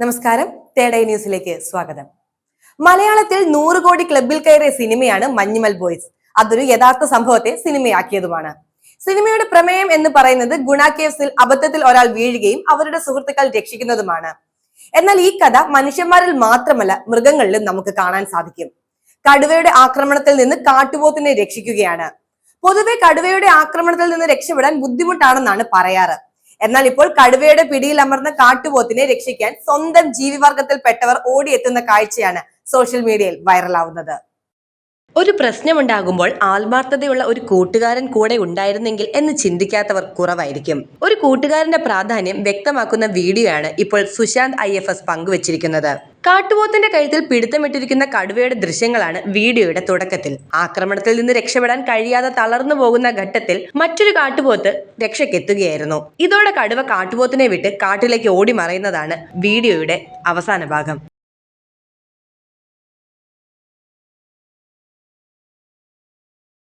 നമസ്കാരം. തേടൈ ന്യൂസിലേക്ക് സ്വാഗതം. മലയാളത്തിൽ നൂറ് കോടി ക്ലബിൽ കയറിയ സിനിമയാണ് മഞ്ഞുമൽ ബോയ്സ്. അതൊരു യഥാർത്ഥ സംഭവത്തെ സിനിമയാക്കിയതുമാണ്. സിനിമയുടെ പ്രമേയം എന്ന് പറയുന്നത് ഗുണ കേസിൽ അബദ്ധത്തിൽ ഒരാൾ വീഴുകയും അവരുടെ സുഹൃത്തുക്കൾ രക്ഷിക്കുന്നതുമാണ്. എന്നാൽ ഈ കഥ മനുഷ്യന്മാരിൽ മാത്രമല്ല മൃഗങ്ങളിലും നമുക്ക് കാണാൻ സാധിക്കും. കടുവയുടെ ആക്രമണത്തിൽ നിന്ന് കാട്ടുപോത്തിനെ രക്ഷിക്കുകയാണ്. പൊതുവെ കടുവയുടെ ആക്രമണത്തിൽ നിന്ന് രക്ഷപ്പെടാൻ ബുദ്ധിമുട്ടാണെന്നാണ് പറയാറ്. എന്നാൽ ഇപ്പോൾ കടുവയുടെ പിടിയിൽ അമർന്ന കാട്ടുപോത്തിനെ രക്ഷിക്കാൻ സ്വന്തം ജീവിവർഗത്തിൽപ്പെട്ടവർ ഓടിയെത്തുന്ന കാഴ്ചയാണ് സോഷ്യൽ മീഡിയയിൽ വൈറലാവുന്നത് ഒരു പ്രശ്നമുണ്ടാകുമ്പോൾ ആത്മാർത്ഥതയുള്ള ഒരു കൂട്ടുകാരൻ കൂടെ ഉണ്ടായിരുന്നെങ്കിൽ എന്ന് ചിന്തിക്കാത്തവർ കുറവായിരിക്കും. ഒരു കൂട്ടുകാരന്റെ പ്രാധാന്യം വ്യക്തമാക്കുന്ന വീഡിയോയാണ് ഇപ്പോൾ സുശാന്ത് ഐ എഫ് എസ് പങ്കുവച്ചിരിക്കുന്നത്. കാട്ടുപോത്തിന്റെ കഴുത്തിൽ പിടുത്തമിട്ടിരിക്കുന്ന കടുവയുടെ ദൃശ്യങ്ങളാണ് വീഡിയോയുടെ തുടക്കത്തിൽ. ആക്രമണത്തിൽ നിന്ന് രക്ഷപ്പെടാൻ കഴിയാതെ തളർന്നു പോകുന്ന ഘട്ടത്തിൽ മറ്റൊരു കാട്ടുപോത്ത് രക്ഷയ്ക്കെത്തുകയായിരുന്നു. ഇതോടെ കടുവ കാട്ടുപോത്തിനെ വിട്ട് കാട്ടിലേക്ക് ഓടി മറയുന്നതാണ് വീഡിയോയുടെ അവസാന ഭാഗം.